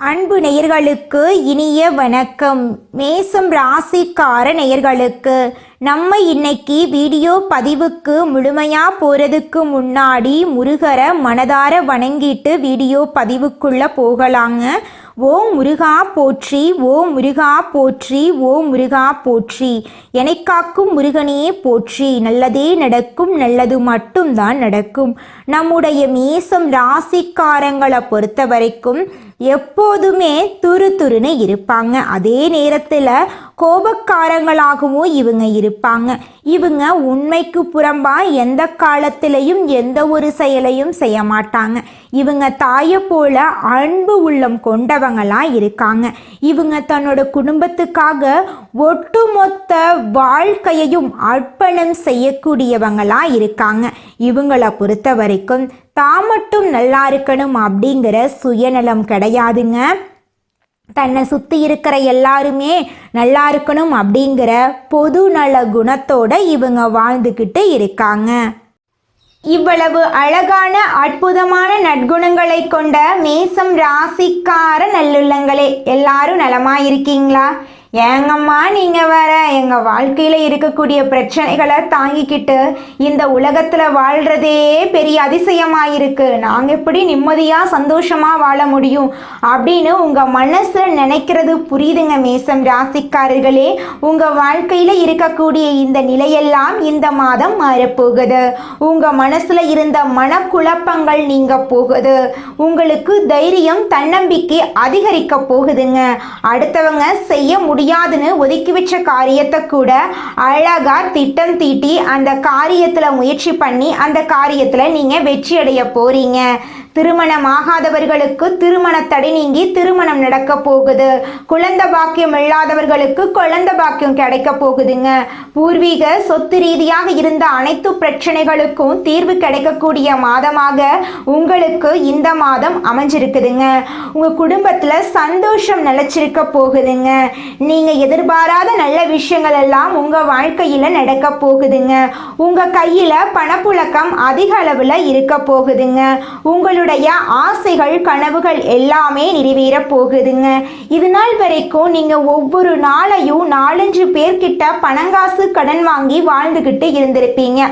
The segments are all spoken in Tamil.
அன்பு நேயர்களுக்கு இனிய வணக்கம். மேசம் ராசிக்கார நேயர்களுக்கு நம்ம இன்னைக்கு வீடியோ பதிவுக்கு முழுமையாக போகிறதுக்கு முன்னாடி முருகரை மனதார வணங்கிட்டு வீடியோ பதிவுக்குள்ளே போகலாங்க. ஓ முருகா போற்றி ஓ முருகா போற்றி ஓ முருகா போற்றி. என்னை காக்கும் போற்றி. நல்லதே நடக்கும் நல்லது மட்டும்தான் நடக்கும். நம்முடைய மேசம் ராசிக்காரங்களை பொறுத்த வரைக்கும் எப்போதுமே துரு துருன்னு இருப்பாங்க. அதே நேரத்தில் கோபக்காரங்களாகவும் இவங்க இருப்பாங்க. இவங்க உண்மைக்கு புறம்பா எந்த காலத்திலையும் எந்த ஒரு செயலையும் செய்ய மாட்டாங்க. இவங்க தாயை போல அன்பு உள்ளம் கொண்டவங்களா இருக்காங்க. இவங்க தன்னோட குடும்பத்துக்காக ஒட்டுமொத்த வாழ்க்கையையும் அர்ப்பணம் செய்யக்கூடியவங்களா இருக்காங்க. இவங்களை பொறுத்த வரைக்கும் தான் மட்டும் நல்லா இருக்கணும் அப்படிங்கிற சுயநலம் கிடையாதுங்க. தன்னை சுற்றி இருக்கிற எல்லாருமே நல்லா இருக்கணும் அப்படிங்கிற பொது நல குணத்தோட இவங்க வாழ்ந்துக்கிட்டு இருக்காங்க. இவ்வளவு அழகான அற்புதமான நற்குணங்களை கொண்ட மேசம் ராசிக்கார நல்லுள்ளங்களே எல்லாரும் நலமா இருக்கீங்களா ஏங்கம்மா நீங்கள் வேற எங்கள் வாழ்க்கையில் இருக்கக்கூடிய பிரச்சனைகளை தாங்கிக்கிட்டு இந்த உலகத்தில் வாழ்கிறதே பெரிய அதிசயமாக இருக்குது நாங்கள் எப்படி நிம்மதியாக சந்தோஷமாக வாழ முடியும் அப்படின்னு உங்கள் மனசில் நினைக்கிறது புரியுதுங்க மேசம் ராசிக்காரர்களே. உங்கள் வாழ்க்கையில் இருக்கக்கூடிய இந்த நிலையெல்லாம் இந்த மாதம் மாறப்போகுது. உங்கள் மனசில் இருந்த மனக்குழப்பங்கள் நீங்க போகுது. உங்களுக்கு தைரியம் தன்னம்பிக்கை அதிகரிக்க போகுதுங்க. அடுத்தவங்க செய்ய முடியாதுன்னு ஒதுக்கி வச்ச காரியத்தை கூட அழகா திட்டம் தீட்டி அந்த காரியத்துல முயற்சி பண்ணி அந்த காரியத்துல நீங்க வெற்றி அடைய போறீங்க. திருமணமாகாதவர்களுக்கு திருமண தடை நீங்கி திருமணம் நடக்க போகுது. குழந்த பாக்கியம் இல்லாதவர்களுக்கு குழந்த பாக்கியம் கிடைக்க போகுதுங்க. பூர்வீக சொத்து ரீதியாக இருந்த அனைத்து பிரச்சனைகளுக்கும் தீர்வு கிடைக்கக்கூடிய மாதமாக உங்களுக்கு இந்த மாதம் அமைஞ்சிருக்குதுங்க. உங்க குடும்பத்துல சந்தோஷம் நிலைச்சிருக்க போகுதுங்க. நீங்க எதிர்பாராத நல்ல விஷயங்கள் எல்லாம் உங்க வாழ்க்கையில நடக்க போகுதுங்க. உங்க கையில பணப்புழக்கம் அதிக அளவுல இருக்க போகுதுங்க. உங்களுடைய ஆசைகள் கனவுகள் எல்லாமே நிறைவேறப் போகுதுங்க. இது நாள் வரைக்கும் நீங்கள் ஒவ்வொரு நாளையும் நாலஞ்சு பேர்கிட்ட பணங்காசு கடன் வாங்கி வாழ்ந்துக்கிட்டு இருந்திருப்பீங்க.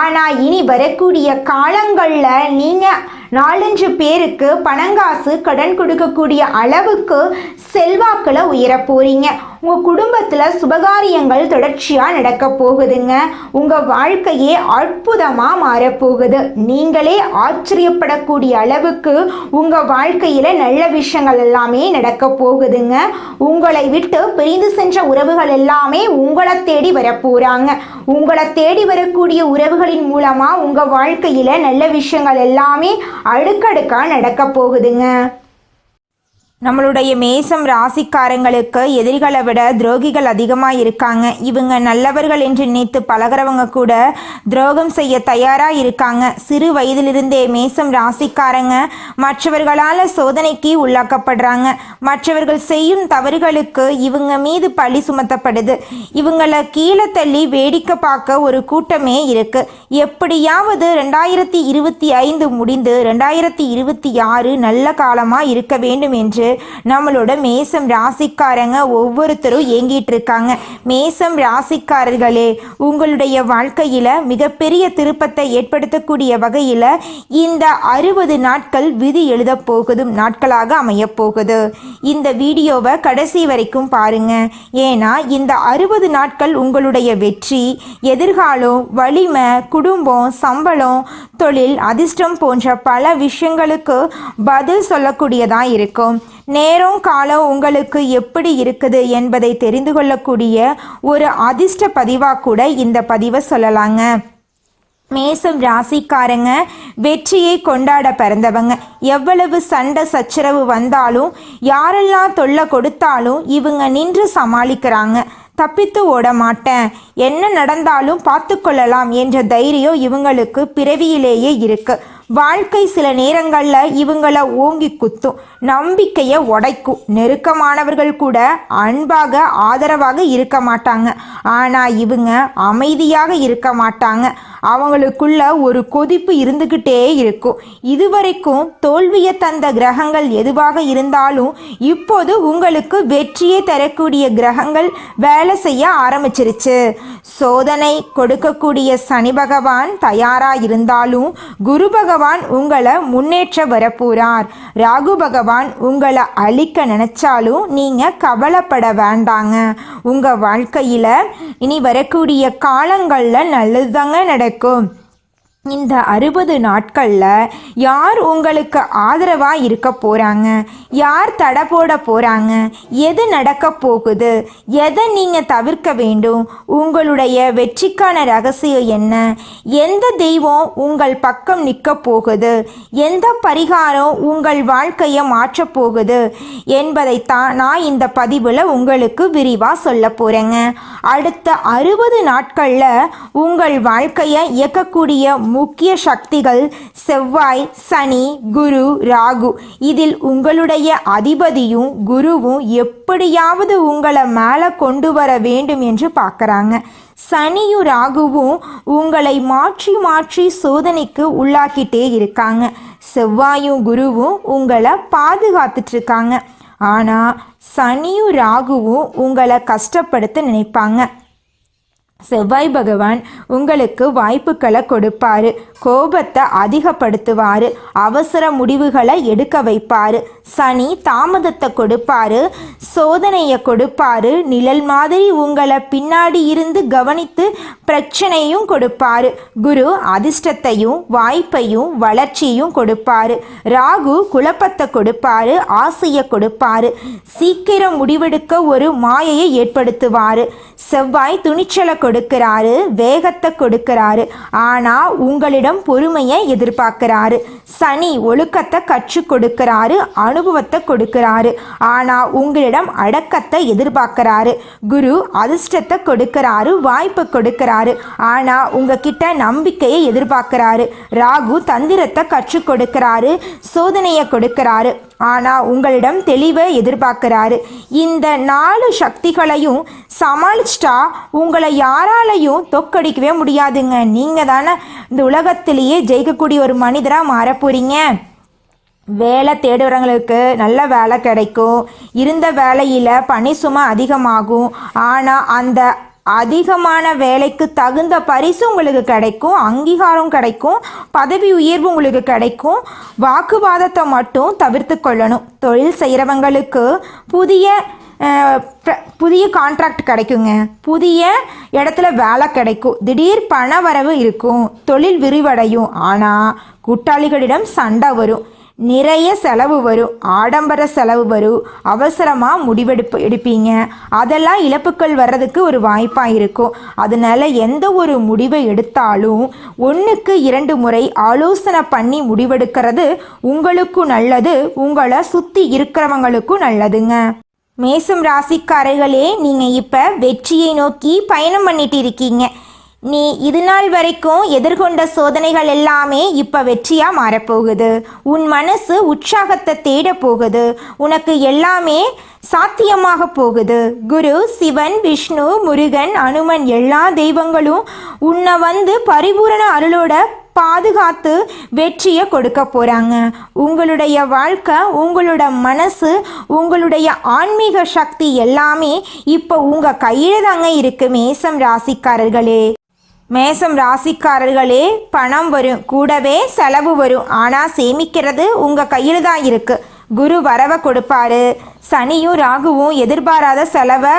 ஆனால் இனி வரக்கூடிய காலங்களில் நீங்கள் நாலஞ்சு பேருக்கு பணங்காசு கடன் கொடுக்கக்கூடிய அளவுக்கு செல்வாக்கில் உயர போறீங்க. உங்கள் குடும்பத்தில் சுபகாரியங்கள் தொடர்ச்சியாக நடக்க போகுதுங்க. உங்கள் வாழ்க்கையே அற்புதமாக மாறப்போகுது நீங்களே ஆச்சரியப்படக்கூடிய அளவுக்கு உங்கள் வாழ்க்கையில் நல்ல விஷயங்கள் எல்லாமே நடக்க போகுதுங்க. உங்களை விட்டு பிரிந்து சென்ற உறவுகள் எல்லாமே உங்களை தேடி வரப்போகிறாங்க உங்களை தேடி வரக்கூடிய உறவுகளின் மூலமாக உங்கள் வாழ்க்கையில் நல்ல விஷயங்கள் எல்லாமே அடுக்கடுக்காக நடக்க போகுதுங்க. நம்மளுடைய மேசம் ராசிக்காரங்களுக்கு எதிரிகளை விட துரோகிகள் அதிகமாக இருக்காங்க. இவங்க நல்லவர்கள் என்று நினைத்து பழகிறவங்க கூட துரோகம் செய்ய தயாராக இருக்காங்க. சிறு வயதிலிருந்தே மேசம் ராசிக்காரங்க மற்றவர்களால் சோதனைக்கு உள்ளாக்கப்படுறாங்க. மற்றவர்கள் செய்யும் தவறுகளுக்கு இவங்க மீது பழி சுமத்தப்படுது. இவங்களை கீழே தள்ளி வேடிக்கை பார்க்க ஒரு கூட்டமே இருக்கு. எப்படியாவது ரெண்டாயிரத்தி இருபத்தி ஐந்து முடிந்து ரெண்டாயிரத்தி இருபத்தி ஆறு நல்ல காலமாக இருக்க வேண்டும் என்று நம்மளோட மேசம் ராசிக்காரங்க ஒவ்வொருத்தரும் ஏங்கிட்டு இருக்காங்க மேசம் ராசிக்காரர்களே உங்களுடைய வாழ்க்கையில மிகப்பெரிய திருப்பத்தை ஏற்படுத்தக்கூடிய வகையில் இந்த அறுபது நாட்கள் விதி எழுத போகுதும் நாட்களாக அமையப் போகுது. இந்த வீடியோவை கடைசி வரைக்கும் பாருங்க. ஏன்னா இந்த அறுபது நாட்கள் உங்களுடைய வெற்றி எதிர்காலம் வலிமை குடும்பம் சம்பளம் தொழில் அதிர்ஷ்டம் போன்ற பல விஷயங்களுக்கு பதில் சொல்லக்கூடியதாக இருக்கும். நேரம் காலம் உங்களுக்கு எப்படி இருக்குது என்பதை தெரிந்து கொள்ளக்கூடிய ஒரு அதிர்ஷ்ட பதிவாக கூட இந்த பதிவை சொல்லலாங்க. மேசம் ராசிக்காரங்க வெற்றியை கொண்டாட பிறந்தவங்க. எவ்வளவு சண்டை சச்சரவு வந்தாலும் யாரெல்லாம் தொல்லை கொடுத்தாலும் இவங்க நின்று சமாளிக்கிறாங்க. தப்பித்து ஓட மாட்டேன். என்ன நடந்தாலும் பார்த்து கொள்ளலாம் என்ற தைரியம் இவங்களுக்கு பிறவியிலேயே இருக்குது வாழ்க்கை சில நேரங்களில் இவங்களை ஓங்கி குத்தும் நம்பிக்கையை உடைக்கும். நெருக்கமானவர்கள் கூட அன்பாக ஆதரவாக இருக்க மாட்டாங்க. ஆனால் இவங்க அமைதியாக இருக்க மாட்டாங்க. அவங்களுக்குள்ள ஒரு கொதிப்பு இருந்துக்கிட்டே இருக்கும். இதுவரைக்கும் தோல்வியை தந்த கிரகங்கள் எதுவாக இருந்தாலும் இப்போது உங்களுக்கு வெற்றியை தரக்கூடிய கிரகங்கள் வேலை செய்ய ஆரம்பிச்சிருச்சு. சோதனை கொடுக்கக்கூடிய சனி பகவான் தயாராக இருந்தாலும் குரு பகவான் உங்களை முன்னேற்ற வரப்போறார். ராகு பகவான் உங்களை அழிக்க நினைச்சாலும் நீங்க கவலைப்பட வேண்டாங்க. உங்க வாழ்க்கையில இனி வரக்கூடிய காலங்கள்ல நல்லதுதாங்க நடக்கும். இந்த அறுபது நாட்களில் யார் உங்களுக்கு ஆதரவாக இருக்க போகிறாங்க யார் தடை போட போகிறாங்க எது நடக்க போகுது? எதை நீங்கள் தவிர்க்க வேண்டும்? உங்களுடைய வெற்றிக்கான ரகசியம் என்ன? எந்த தெய்வம் உங்கள் பக்கம் நிற்க போகுது? எந்த பரிகாரம் உங்கள் வாழ்க்கையை மாற்றப் போகுது? என்பதைத்தான் நான் இந்த பதிவில் உங்களுக்கு விரிவாக சொல்ல போகிறேங்க அடுத்த அறுபது நாட்களில் உங்கள் வாழ்க்கையை இயக்கக்கூடிய முக்கிய சக்திகள் செவ்வாய் சனி குரு ராகு. இதில் உங்களுடைய அதிபதியும் குருவும் எப்படியாவது உங்களை மேலே கொண்டு வர வேண்டும் என்று பார்க்குறாங்க. சனியும் ராகுவும் உங்களை மாற்றி மாற்றி சோதனைக்கு உள்ளாக்கிட்டே இருக்காங்க. செவ்வாயும் குருவும் உங்களை பாதுகாத்துட்டு இருக்காங்க. ஆனால் சனியும் ராகுவும் உங்களை கஷ்டப்படுத்த நினைப்பாங்க. செவ்வாய் பகவான் உங்களுக்கு வாய்ப்புகளை கொடுப்பாரு. கோபத்தை அதிகப்படுத்துவார். அவசர முடிவுகளை எடுக்க வைப்பார். சனி தாமதத்தை கொடுப்பாரு. சோதனையை கொடுப்பாரு. நிழல் மாதிரி உங்களை பின்னாடி இருந்து கவனித்து பிரச்சனையும் கொடுப்பாரு. குரு அதிர்ஷ்டத்தையும் வாய்ப்பையும் வளர்ச்சியும் கொடுப்பாரு. ராகு குழப்பத்தை கொடுப்பாரு. ஆசையை கொடுப்பாரு. சீக்கிரம் முடிவெடுக்க ஒரு மாயையை ஏற்படுத்துவார். செவ்வாய் துணிச்சலை கொடுக்கிறாரு. வேகத்தை கொடுக்கிறாரு. ஆனால் உங்களிடம் பொறுமையை எதிர்பார்க்கிறாரு. சனி ஒழுக்கத்தை கற்றுக் கொடுக்கிறாரு அனுபவத்தை கொடுக்கிறாரு. ஆனால் உங்களிடம் அடக்கத்தை எதிர்பார்க்கிறாரு. குரு அதிர்ஷ்டத்தை கொடுக்கிறாரு வாய்ப்பு கொடுக்கிறாரு. ஆனால் உங்ககிட்ட நம்பிக்கையை எதிர்பார்க்கிறாரு. ராகு தந்திரத்தை கற்றுக் கொடுக்கிறாரு சோதனையை கொடுக்கிறாரு. ஆனால் உங்களிடம் தெளிவை எதிர்பார்க்கிறாரு. இந்த நாலு சக்திகளையும் சமாளிச்சிட்டா உங்களை யாராலையும் தொக்கடிக்கவே முடியாதுங்க. நீங்கள் தானே இந்த உலகத்தை உலகத்திலேயே ஜெயிக்கக்கூடிய ஒரு மனிதராக மாறப்போறீங்க வேலை தேடுறவங்களுக்கு நல்ல வேலை கிடைக்கும். இருந்த வேலையில் பணி சுமை அதிகமாகும். ஆனால் அந்த அதிகமான வேலைக்கு தகுந்த பரிசு உங்களுக்கு கிடைக்கும். அங்கீகாரம் கிடைக்கும். பதவி உயர்வு உங்களுக்கு கிடைக்கும். வாக்குவாதத்தை மட்டும் தவிர்த்து கொள்ளணும். தொழில் செய்கிறவங்களுக்கு புதிய புதிய கான்ட்ராக்ட் கிடைக்குங்க. புதிய இடத்துல வேலை கிடைக்கும். திடீர் பண வரவு இருக்கும். தொழில் விரிவடையும். ஆனால் கூட்டாளிகளிடம் சண்டை வரும். நிறைய செலவு வரும். ஆடம்பர செலவு வரும். அவசரமாக முடிவெடுப்பு எடுப்பீங்க. அதெல்லாம் இழப்புக்கள் வர்றதுக்கு ஒரு வாய்ப்பாக இருக்கும். அதனால எந்த ஒரு முடிவை எடுத்தாலும் ஒன்றுக்கு இரண்டு முறை ஆலோசனை பண்ணி முடிவெடுக்கிறது உங்களுக்கும் நல்லது. உங்களை சுற்றி இருக்கிறவங்களுக்கும் நல்லதுங்க. மேசம் ராசிக்காரர்களே நீங்கள் இப்போ வெற்றியை நோக்கி பயணம் பண்ணிட்டு இருக்கீங்க. நீ இது நாள் வரைக்கும் எதிர்கொண்ட சோதனைகள் எல்லாமே இப்போ வெற்றியாக மாறப்போகுது. உன் மனசு உற்சாகத்தை தேட போகுது. உனக்கு எல்லாமே சாத்தியமாக போகுது. குரு சிவன் விஷ்ணு முருகன் அனுமன் எல்லா தெய்வங்களும் உன்னை வந்து பரிபூரண அருளோட பாதுகாத்து வெற்றியை கொடுக்க போகிறாங்க உங்களுடைய வாழ்க்கை உங்களோட மனசு உங்களுடைய ஆன்மீக சக்தி எல்லாமே இப்போ உங்கள் கையில் தாங்க இருக்கு மேசம் ராசிக்காரர்களே. மேசம் ராசிக்காரர்களே பணம் வரும் கூடவே செலவு வரும். ஆனால் சேமிக்கிறது உங்கள் கையில் தான் இருக்குது குரு வரவை கொடுப்பாரு. சனியும் ராகுவும் எதிர்பாராத செலவை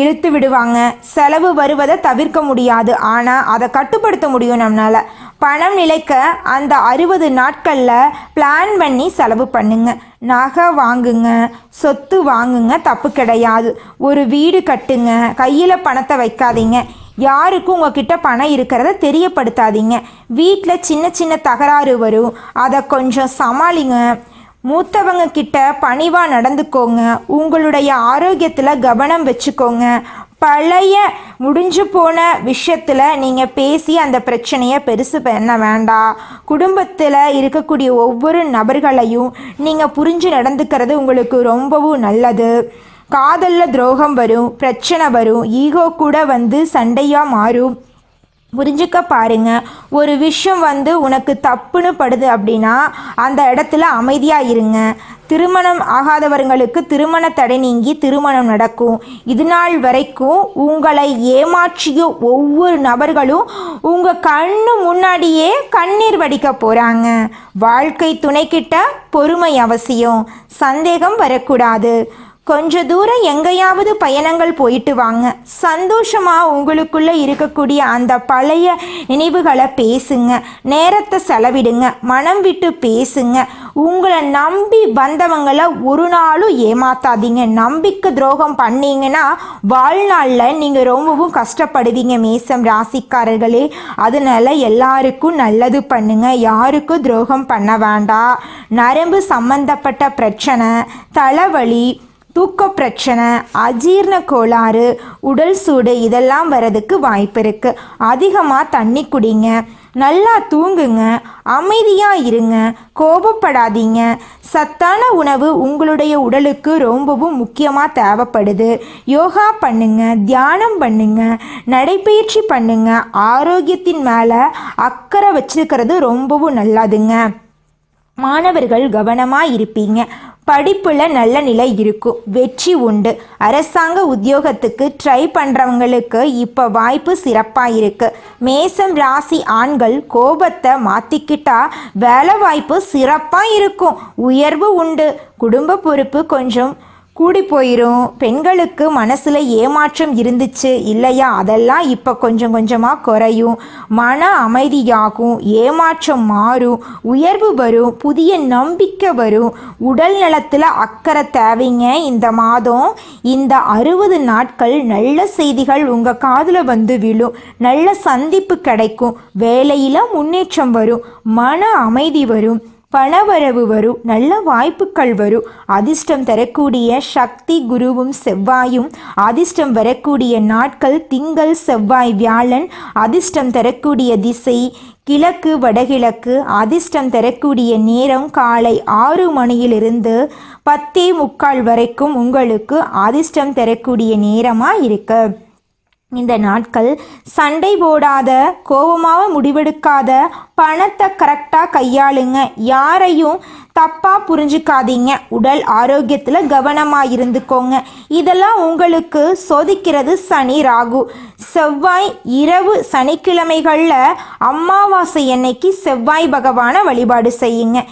இழுத்து விடுவாங்க. செலவு வருவதை தவிர்க்க முடியாது. ஆனால் அதை கட்டுப்படுத்த முடியும் நம்மளால். பணம் நிலைக்க அந்த அறுபது நாட்களில் பிளான் பண்ணி செலவு பண்ணுங்க. நகை வாங்குங்க சொத்து வாங்குங்க தப்பு கிடையாது. ஒரு வீடு கட்டுங்க கையில் பணத்தை வைக்காதீங்க. யாருக்கும் உங்ககிட்ட பணம் இருக்கிறத தெரியப்படுத்தாதீங்க. வீட்டில் சின்ன சின்ன தகராறு வரும். அதை கொஞ்சம் சமாளிங்க. மூத்தவங்க கிட்ட பணிவாக நடந்துக்கோங்க. உங்களுடைய ஆரோக்கியத்தில் கவனம் வச்சுக்கோங்க. பழைய முடிஞ்சு போன விஷயத்தில் நீங்கள் பேசி அந்த பிரச்சனையை பெருசு பண்ண வேண்டாம். குடும்பத்தில் இருக்கக்கூடிய ஒவ்வொரு நபர்களையும் நீங்கள் புரிஞ்சு நடந்துக்கிறது உங்களுக்கு ரொம்பவும் நல்லது. காதலில் துரோகம் வரும் பிரச்சனை வரும் ஈகோ கூட வந்து சண்டையாக மாறும். புரிஞ்சுக்க பாருங்க. ஒரு விஷயம் வந்து உனக்கு தப்புன்னு படுது அப்படின்னா அந்த இடத்துல அமைதியாக இருங்க. திருமணம் ஆகாதவர்களுக்கு திருமண தடை நீங்கி திருமணம் நடக்கும். இது நாள் வரைக்கும் உங்களை ஏமாற்றிய ஒவ்வொரு நபர்களும் உங்கள் கண்ணு முன்னாடியே கண்ணீர் வடிக்க போகிறாங்க வாழ்க்கை துணைக்கிட்ட பொறுமை அவசியம். சந்தேகம் வரக்கூடாது. கொஞ்ச தூரம் எங்கேயாவது பயணங்கள் போயிட்டு வாங்க. சந்தோஷமாக உங்களுக்குள்ளே இருக்கக்கூடிய அந்த பழைய நினைவுகளை பேசுங்க. நேரத்தை செலவிடுங்க. மனம் விட்டு பேசுங்க. உங்களை நம்பி வந்தவங்கள ஒரு நாளும் ஏமாத்தாதீங்க. நம்பிக்கை துரோகம் பண்ணீங்கன்னா வாழ்நாளில் நீங்கள் ரொம்பவும் கஷ்டப்படுவீங்க மேசம் ராசிக்காரர்களே. அதனால எல்லாருக்கும் நல்லது பண்ணுங்கள் யாருக்கும் துரோகம் பண்ண வேண்டாம். நரம்பு சம்பந்தப்பட்ட பிரச்சனை தலைவலி தூக்க பிரச்சனை அஜீரண கோளாறு உடல் சூடு இதெல்லாம் வரதுக்கு வாய்ப்பு இருக்கு. அதிகமாக தண்ணி குடிங்க நல்லா தூங்குங்க அமைதியாக இருங்க கோபப்படாதீங்க. சத்தான உணவு உங்களுடைய உடலுக்கு ரொம்பவும் முக்கியமாக தேவைப்படுது. யோகா பண்ணுங்க தியானம் பண்ணுங்க நடைபயிற்சி பண்ணுங்க. ஆரோக்கியத்தின் மேலே அக்கறை வச்சிருக்கிறது ரொம்பவும் நல்லதுங்க. மாணவர்கள் கவனமாக இருப்பீங்க. படிப்பில் நல்ல நிலை இருக்கும். வெற்றி உண்டு. அரசாங்க உத்தியோகத்துக்கு ட்ரை பண்ணுறவங்களுக்கு இப்போ வாய்ப்பு சிறப்பாக இருக்கு மேசம் ராசி ஆண்கள் கோபத்தை மாற்றிக்கிட்டா வேலை வாய்ப்பு சிறப்பாக இருக்கும். உயர்வு உண்டு. குடும்ப பொறுப்பு கொஞ்சம் கூடி போயிடும் பெண்களுக்கு மனசில் ஏமாற்றம் இருந்துச்சு இல்லையா? அதெல்லாம் இப்போ கொஞ்சம் கொஞ்சமாக குறையும். மன அமைதியாகும் ஏமாற்றம் மாறும் உயர்வு வரும் புதிய நம்பிக்கை வரும். உடல் நலத்தில் அக்கறை தேவைங்க இந்த மாதம். இந்த அறுபது நாட்கள் நல்ல செய்திகள் உங்கள் காதில் வந்து விழும். நல்ல சந்திப்பு கிடைக்கும். வேலையில் முன்னேற்றம் வரும். மன அமைதி வரும். பணவரவு வரும் நல்ல வாய்ப்புகள் வரும் அதிர்ஷ்டம் தரக்கூடிய சக்தி குருவும் செவ்வாயும் அதிர்ஷ்டம் வரக்கூடிய நாட்கள் திங்கள் செவ்வாய் வியாழன். அதிர்ஷ்டம் தரக்கூடிய திசை கிழக்கு வடகிழக்கு. அதிர்ஷ்டம் தரக்கூடிய நேரம் காலை ஆறு மணியிலிருந்து பத்தே முக்கால் வரைக்கும் உங்களுக்கு அதிர்ஷ்டம் தரக்கூடிய நேரமாக இருக்குது இந்த நாட்கள் சண்டை போடாத கோபமாக முடிவெடுக்காத பணத்தை கரெக்டாக கையாளுங்க. யாரையும் தப்பாக புரிஞ்சுக்காதீங்க. உடல் ஆரோக்கியத்தில் கவனமாக இருந்துக்கோங்க. இதெல்லாம் உங்களுக்கு சோதிக்கிறது சனி ராகு. செவ்வாய் இரவு சனிக்கிழமைகளில் அமாவாசை அன்னைக்கு செவ்வாய் பகவானை வழிபாடு செய்யுங்க.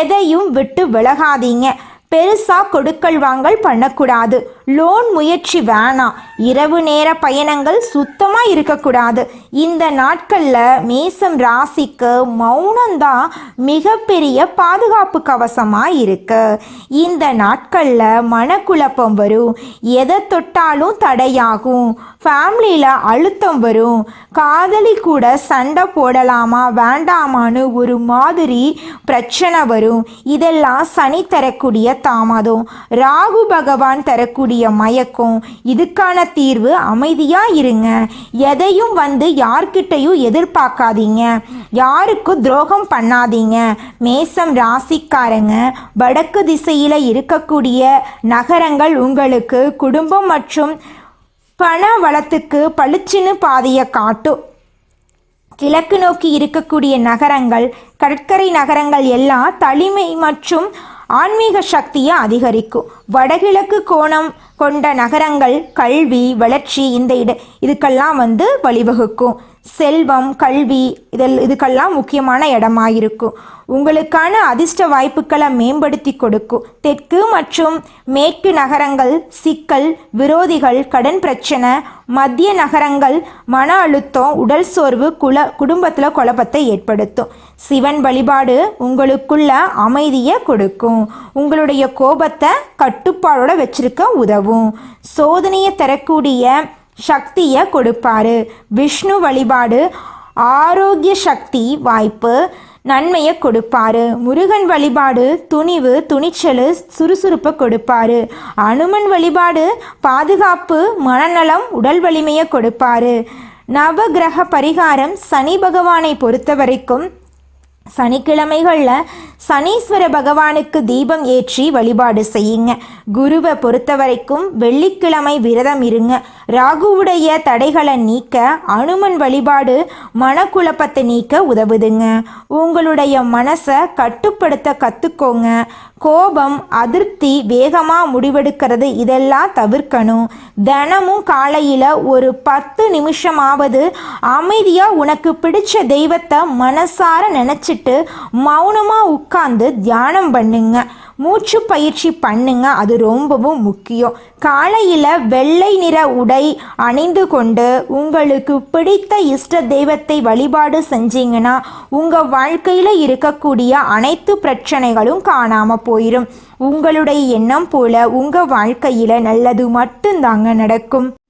எதையும் விட்டு விலகாதீங்க. பெருசாக கொடுக்கல் வாங்கல் பண்ணக்கூடாது. லோன் முயற்சி வேணாம் இரவு நேர பயணங்கள் சுத்தமாக இருக்கக்கூடாது. இந்த நாட்களில் மேசம் ராசிக்கு மௌனம்தான் மிகப்பெரிய பாதுகாப்பு கவசமாக இருக்கு. இந்த நாட்களில் மனக்குழப்பம் வரும். எதை தொட்டாலும் தடையாகும். ஃபேமிலியில் அழுத்தம் வரும். காதலி கூட சண்டை போடலாமா வேண்டாமான்னு ஒரு மாதிரி பிரச்சனை வரும். இதெல்லாம் சனி தரக்கூடிய தாமதம். ராகு பகவான் தரக்கூடிய மயக்கம். இதுக்கான தீர்வு அமைதியாக இருங்க. எதையும் வந்து யார்கிட்டையும் எதிர்பார்க்காதீங்க. யாருக்கும் துரோகம் பண்ணாதீங்க. மேசம் ராசிக்காரங்க வடக்கு திசையில் இருக்கக்கூடிய நகரங்கள் உங்களுக்கு குடும்பம் மற்றும் பண வளத்துக்கு பளிச்சுன்னு பாதையை காட்டும் கிழக்கு நோக்கி இருக்கக்கூடிய நகரங்கள் கடற்கரை நகரங்கள் எல்லாம் தளிமை மற்றும் ஆன்மீக சக்தியை அதிகரிக்கும். வடகிழக்கு கோணம் கொண்ட நகரங்கள் கல்வி வளர்ச்சி இந்த இட இதுக்கெல்லாம் வந்து வழிவகுக்கும். செல்வம் கல்வி இதில் இதுக்கெல்லாம் முக்கியமான இடமா இருக்கும் உங்களுக்கான அதிர்ஷ்ட வாய்ப்புகளை மேம்படுத்தி கொடுக்கும் தெற்கு மற்றும் மேற்கு நகரங்கள் சிக்கல் விரோதிகள் கடன் பிரச்சனை மத்திய நகரங்கள் மன அழுத்தம் உடல் சோர்வு குல குடும்பத்தில் குழப்பத்தை ஏற்படுத்தும். சிவன் வழிபாடு உங்களுக்குள்ள அமைதியை கொடுக்கும். உங்களுடைய கோபத்தை கட்டுப்பாடோடு வச்சிருக்க உதவும். சோதனையை தரக்கூடிய சக்தியை கொடுப்பாரு. விஷ்ணு வழிபாடு ஆரோக்கிய சக்தி வாய்ப்பு நன்மையை கொடுப்பாரு. முருகன் வழிபாடு துணிவு துணிச்சல் சுறுசுறுப்பை கொடுப்பாரு. அனுமன் வழிபாடு பாதுகாப்பு மனநலம் உடல் வலிமையை கொடுப்பாரு. நவகிரக பரிகாரம் சனி பகவானை பொறுத்த வரைக்கும் சனிக்கிழமைகளில் சனீஸ்வர பகவானுக்கு தீபம் ஏற்றி வழிபாடு செய்யுங்க. குருவை பொறுத்த வரைக்கும் வெள்ளிக்கிழமை விரதம் இருங்க. ராகுவுடைய தடைகளை நீக்க அனுமன் வழிபாடு மனக்குழப்பத்தை நீக்க உதவுதுங்க. உங்களுடைய மனசை கட்டுப்படுத்த கற்றுக்கோங்க கோபம் அதிருப்தி வேகமாக முடிவெடுக்கிறது. இதெல்லாம் தவிர்க்கணும். தினமும் காலையில் ஒரு பத்து நிமிஷமாவது அமைதியாக உனக்கு பிடிச்ச தெய்வத்தை மனசார நினச்சிட்டு மௌனமாக உட்கார்ந்து தியானம் பண்ணுங்க. மூச்சு பயிற்சி பண்ணுங்க அது ரொம்பவும் முக்கியம். காலையில் வெள்ளை நிற உடை அணிந்து கொண்டு உங்களுக்கு பிடித்த இஷ்ட தெய்வத்தை வழிபாடு செஞ்சீங்கன்னா உங்கள் வாழ்க்கையில் இருக்கக்கூடிய அனைத்து பிரச்சனைகளும் காணாமல் போயிடும் உங்களுடைய எண்ணம் போல உங்கள் வாழ்க்கையில் நல்லது மட்டும்தாங்க நடக்கும்.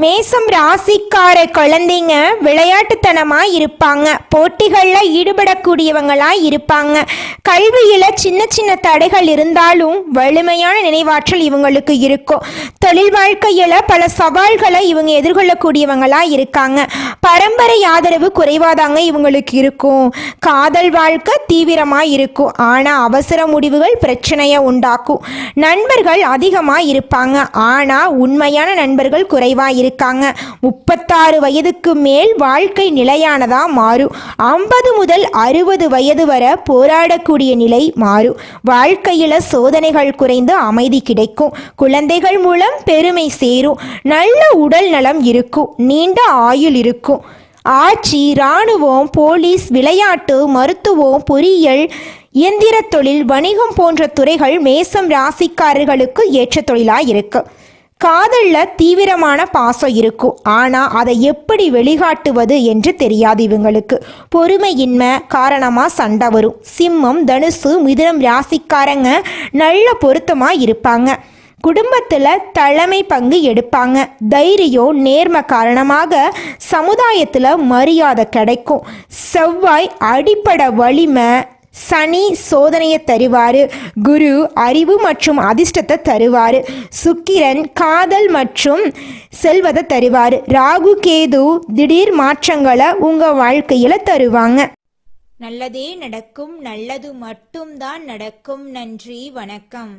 மேசம் ராசிக்கார குழந்தைங்க விளையாட்டுத்தனமாக இருப்பாங்க. போட்டிகளில் ஈடுபடக்கூடியவங்களாக இருப்பாங்க. கல்வியில் சின்ன சின்ன தடைகள் இருந்தாலும் வலிமையான நினைவாற்றல் இவங்களுக்கு இருக்கும். தொழில் வாழ்க்கையில் பல சவால்களை இவங்க எதிர்கொள்ளக்கூடியவங்களாக இருக்காங்க. பரம்பரை ஆதரவு குறைவாதாங்க இவங்களுக்கு இருக்கும். காதல் வாழ்க்கை தீவிரமாக இருக்கும். ஆனால் அவசர முடிவுகள் பிரச்சனையை உண்டாக்கும். நண்பர்கள் அதிகமாக இருப்பாங்க. ஆனால் உண்மையான நண்பர்கள் குறைவாக இருக்காங்க. முப்பத்தாறு வயதுக்கு மேல் வாழ்க்கை நிலையானதா மாறும் ஐம்பது முதல் அறுபது வயது வரை போராடக்கூடிய நிலை மாறும் வாழ்க்கையில சோதனைகள் குறைந்து அமைதி கிடைக்கும். குழந்தைகள் மூலம் பெருமை சேரும். நல்ல உடல் நலம் இருக்கும். நீண்ட ஆயுள் இருக்கும். ஆட்சி இராணுவம் போலீஸ் விளையாட்டு மருத்துவம் பொறியியல் இயந்திர தொழில் வணிகம் போன்ற துறைகள் மேசம் ராசிக்காரர்களுக்கு ஏற்ற தொழிலாக இருக்கு. காதலில் தீவிரமான பாசம் இருக்கும் ஆனால் அதை எப்படி வெளிகாட்டுவது என்று தெரியாது இவங்களுக்கு. பொறுமையின்மை காரணமாக சண்டை வரும். சிம்மம் தனுசு மிதுனம் ராசிக்காரங்க நல்ல பொருத்தமாக இருப்பாங்க. குடும்பத்தில் தலைமை பங்கு எடுப்பாங்க. தைரியம் நேர்மை காரணமாக சமுதாயத்தில் மரியாதை கிடைக்கும். செவ்வாய் அடிப்படை வலிமை சனி சோதனையை தருவார். குரு அறிவு மற்றும் அதிர்ஷ்டத்தை தருவார். சுக்கிரன் காதல் மற்றும் செல்வதை தருவார். ராகு கேது திடீர் மாற்றங்களை உங்கள் வாழ்க்கையில் தருவாங்க. நல்லதே நடக்கும் நல்லது மட்டும்தான் நடக்கும். நன்றி வணக்கம்.